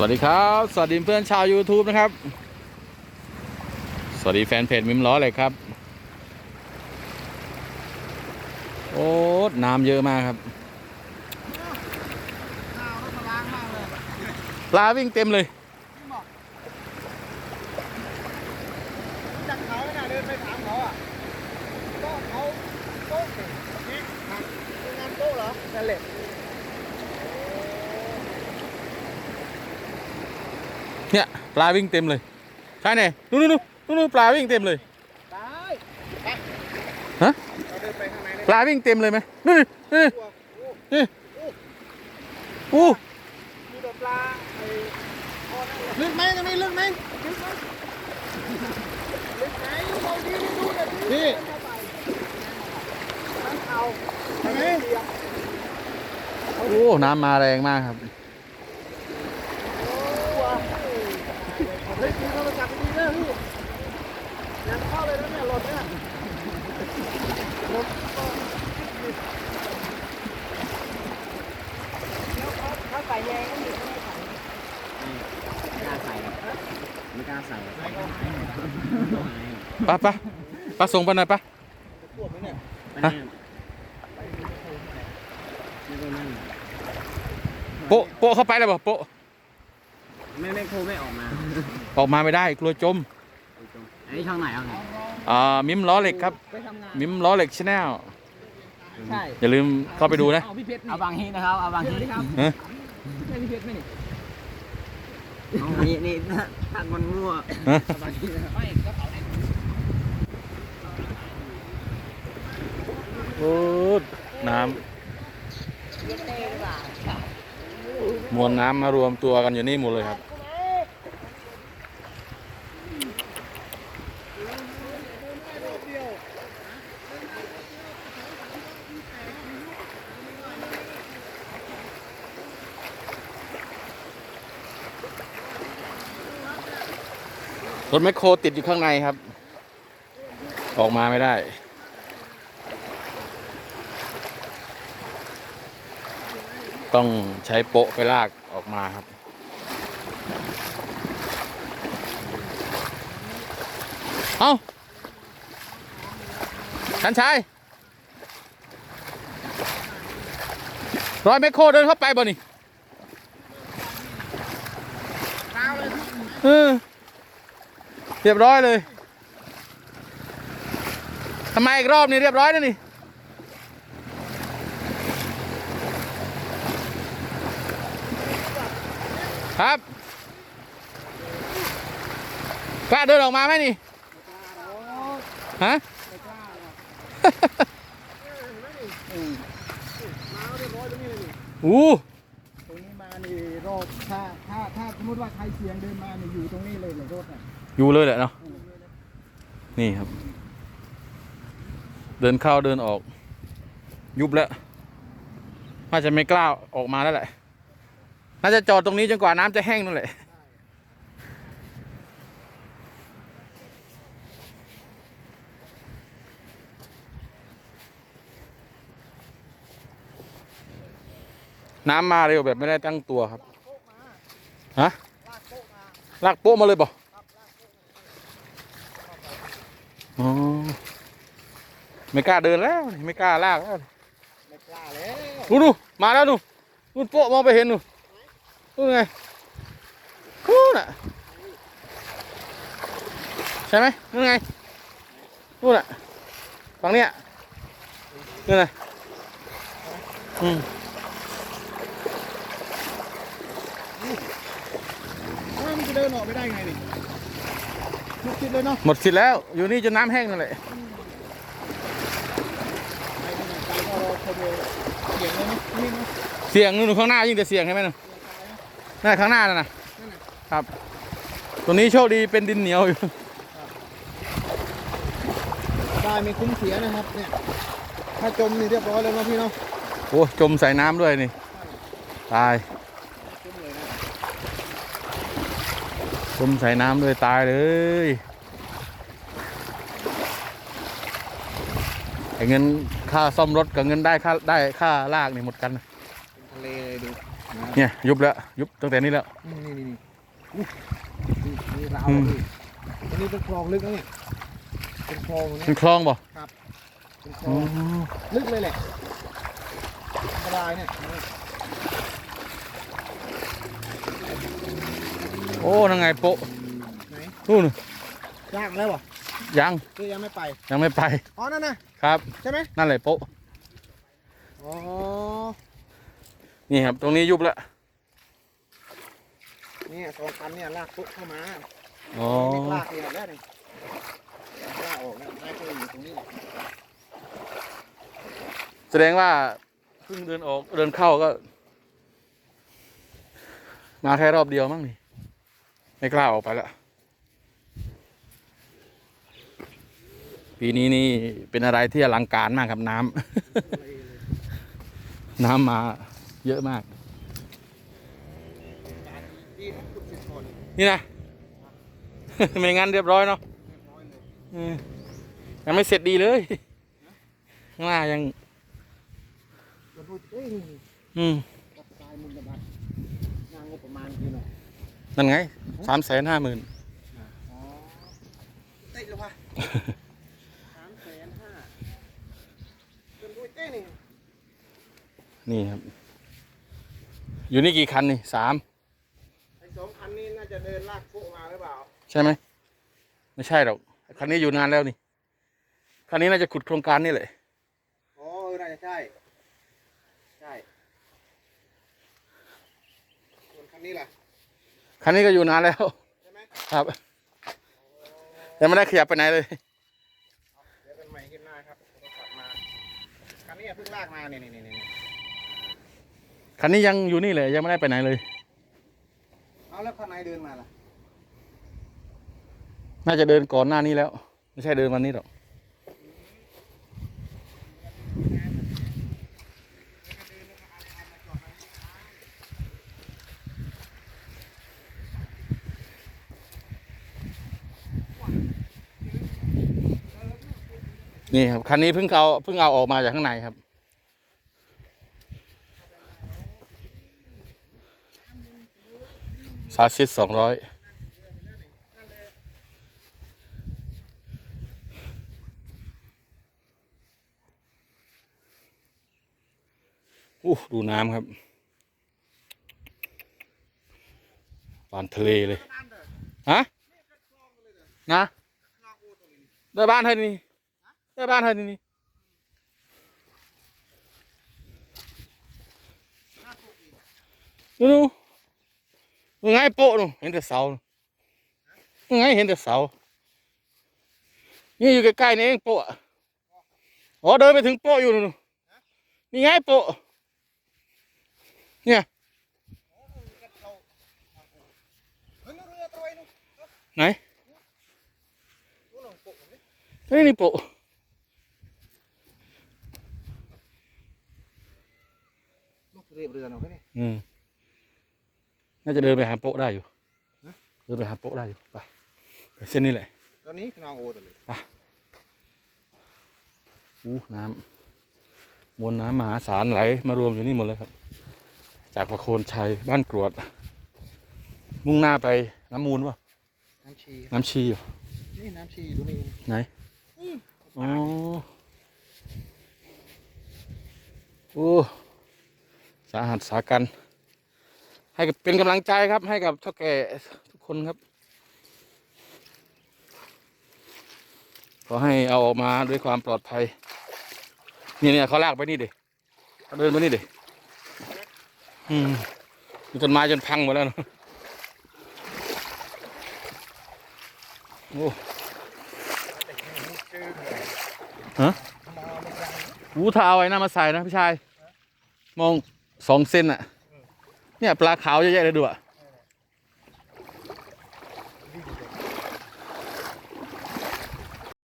สวัสดีครับ สวัสดีเพื่อนชาว YouTube นะครับ สวัสดีแฟนเพจมิมล้อเลยครับ โอ้น้ำเยอะมากครับปลาวิ่งเต็มเลยจากเขาน่ะเดินไปถามเขาอะก็เขาโต๊ะสินี่ครับเป็นงานโต๊ะเหรอนั่นแหละ เนี่ยปลาวิ่งเต็มเลยใช่ไหมนู่นนู่นนู่นนู่นปลาวิ่งเต็มเลยได้ไปฮะเราเดินไปข้างในเลยปลาวิ่งเต็มเลยไหมนู่นนี่นี่ตัวโอ้นี่อู้มีแต่ปลาไอ้คอนั่นเลยลึกไหมตรงนี้ลึกไหมลึกไหมลึกไหนเราดีนี่ดูหน่อยดินี่น้ำเอาใช่ไหมโอ้น้ำมาแรงมากครับ เฮ้ยพี่โทรศัพท์ดีนะพี่ยังเข้าเลยนะเนี่ยรถเนี่ยรถก็เขาใส่แยงก็มีไม่ใส่ไม่กล้าใส่ไม่กล้าใส่ปะปะปะส่งไปหน่อยปะปวดไหมเนี่ยฮะโปะโปะเข้าไปเลยบ่โปะ ไม่ไม่โคไม่ออกมาออกมาไม่ได้กลัวจมอันนี้ช่องไหนเอาไหนอ่ามิมล้อเหล็กครับ ไปทำงานมิมล้อเหล็กชแนลใช่อย่าลืมเข้าไปดูนะเอาพี่เพชรเอาบางฮีนะครับเอาบางฮีครับฮะใช่พี่เพชรไหมนี่เอานี่นี่ทักมันมั่วฮะไม่กระเป๋าไหนโอ้น้ำมวลน้ำมารวมตัวกันอยู่นี่หมดเลยครับ รถแมคโครติดอยู่ข้างในครับ ออกมาไม่ได้ ต้องใช้โปะไปลากออกมาครับ เอาชันชัยร้อยแมคโครเดินเข้าไปบ่นี่เออ เรียบร้อยเลยทำไมอีกรอบนี่เรียบร้อยแล้วนี่ครับกล้าเดินออกมาไหมนี่ฮะอู้ตรงนี้มานี่รถถ้าถ้าถ้าสมมติว่าใครเสียงเดินมานี่อยู่ตรงนี้เลยเลยรถอะ อยู่เลยแหละเนาะนี่ครับ เดินเข้าเดินออก ยุบแล้วน่าจะไม่กล้าออกมาแล้วแหละ น่าจะจอดตรงนี้จนกว่าน้ำจะแห้งนั่นแหละน้ำมาเร็วแบบไม่ได้ตั้งตัวครับ ฮะ ลากโป๊ะมาเลยบ่อ๋ ไม่กล้าเดินแล้วนี่ไม่กล้าลากแล้วไม่กล้าแล้วดูดูมาแล้วดูนู่นโป๊ะมองไปเห็นดูนู่นไงนู่นน่ะใช่ไหมนู่นไงนู่นน่ะฝั่งเนี้ยนู่นน่ะอืมอ้าวมันจะเดินออกไม่ได้ไงนี่มุดคิดเลยเนาะหมดสิทธิ์แล้ว อยู่นี่จนน้ำแห้งนั่นแหละ ไปก็รอคน เดียวเสียงเลยเนาะนี่เนาะเสียงนู่นข้างหน้ายิ่งแต่เสียงใช่ไหมน่ะนั่นข้างหน้านั่นน่ะครับ ตัวนี้โชคดีเป็นดินเหนียวอยู่ ได้ไม่คุ้มเสียนะครับเนี่ยถ้าจมนี่เรียบร้อยแล้วเนาะพี่เนาะโอ้จมใส่น้ำด้วยนี่ตายจมเลยนะจมใส่น้ำด้วยตายเลยไอ้เงิน ค่าซ่อมรถกับเงินได้ค่าได้ค่าลากนี่หมดกันนะทะเลเลยดูเนี่ยยุบแล้วยุบตั้งแต่นี้แล้ว นี่นี่นี่นี่อุ๊ยนี่นี่เราอืมนี่อันนี้เป็นคลองลึกนะเนี่ยเป็นคลองนะเป็นคลองบ่เป็นคลอ๋อองลึกเลยแหละอันตรายเนี่ยโอ้นั่งไงโปะไหนนู่นยากแล้ววะ ยังคือยังไม่ไป ยังไม่ไป อ๋อ นั่นนะครับ ใช่ไหมนั่นแหละโปะอ๋อ นี่ครับ ตรงนี้ยุบแล้วเนี่ยสองคันเนี่ยลากปุ๊บเข้ามาอ๋อนี่ลากเองแล้วนี่ลากออกแล้วลากก็อยู่ตรงนี้แหละแสดงว่าเพิ่งเดินออกเดินเข้าก็ มาแค่รอบเดียวมั้งนี่ ไม่กล้าออกไปแล้ว ปีนี้นี่เป็นอะไรที่อลังการมากครับน้ำ น้ำมาเยอะมากดีนะขุดเสร็จก่อนนี่นะ ไม่งั้นเรียบร้อยเนาะยังไม่เสร็จดีเลยข้างหน้ายังเดี๋ยวดูเอ้ยอืมกับทรายังนั่นไงสามแสนห้าหมื่นติดเลยวะสามแสนห้าเดี๋ยวดูเต้นี่ นี่ครับ อยู่นี่กี่คันนี่สามไอ้สองคันนี้น่าจะเดินลากปุ๊มาหรือเปล่า ใช่ไหม ไม่ใช่หรอก คันนี้อยู่นานแล้วนี่ คันนี้น่าจะขุดโครงการนี่แหละ อ๋อเออน่าจะใช่ ใช่ส่วนคันนี้ล่ะ คันนี้ก็อยู่นานแล้ว ใช่ไหมครับยังไม่ได้ขยับไปไหนเลย เดี๋ยวกันใหม่ขึ้นหน้าครับผมก็ขับมา คันนี้เพิ่งลากมาเนี่ยนี่นี่นี่ คันนี้ยังอยู่นี่เลยยังไม่ได้ไปไหนเลย เอาแล้วคันไหนเดินมาล่ะ น่าจะเดินก่อนหน้านี้แล้ว ไม่ใช่เดินวันนี้หรอก นี่ครับคันนี้เพิ่งเอาเพิ่งเอาออกมาจากข้างในครับ ซาซิสสองร้อยอู้ดูน้ำครับปานทะเลเลย ฮะ นะ ได้บ้านให้นี่ ได้บ้านให้นี่ดูดู ยังไงโปะนูเห็นแต่เสายังไงเห็นแต่เสา นี่อยู่ใกล้ๆนี่เองโปะอะอ๋อเดินไปถึงโปะอยู่นู่นนี่ไงโปะเนี่ยเฮ้ยเรือตัวไอ้นู่นไหนนู่นน่ะปกนี่เฮ้ยนี่โปะลูกเรือเรือเนาะนี่อืม น่าจะเดินไปหาโปะได้อยู่ฮะเดินไปหาโปะได้อยู่ไปไปเส้นนี้แหละตอนนี้คือนองโอตัวเลยอู้น้ำมวลน้ำมหาศาลไหลมารวมอยู่นี่หมดเลยครับ จากประโคนชัยบ้านกรวด มุ่งหน้าไปน้ำมูลวะน้ำชีน้ำชีเหรอนี่น้ำชีอยู่นี่เองไหนอ๋อโอ้สาหัสสากัน ให้เป็นกำลังใจครับให้กับท่าแก่ทุกคนครับ ขอให้เอาออกมาด้วยความปลอดภัย นี่เนี่ยเขาลากไปนี่เด็เขาเดินไปนี่เด็อืมมีต้นไม้จนพังหมดแล้วนะโอ้ฮะวูถ้าเอาไอ้นั่นมาใส่นะพี่ชาย มองสองเซนอะ เนี่ยปลาขาวเยอะแยะเลยดูอะ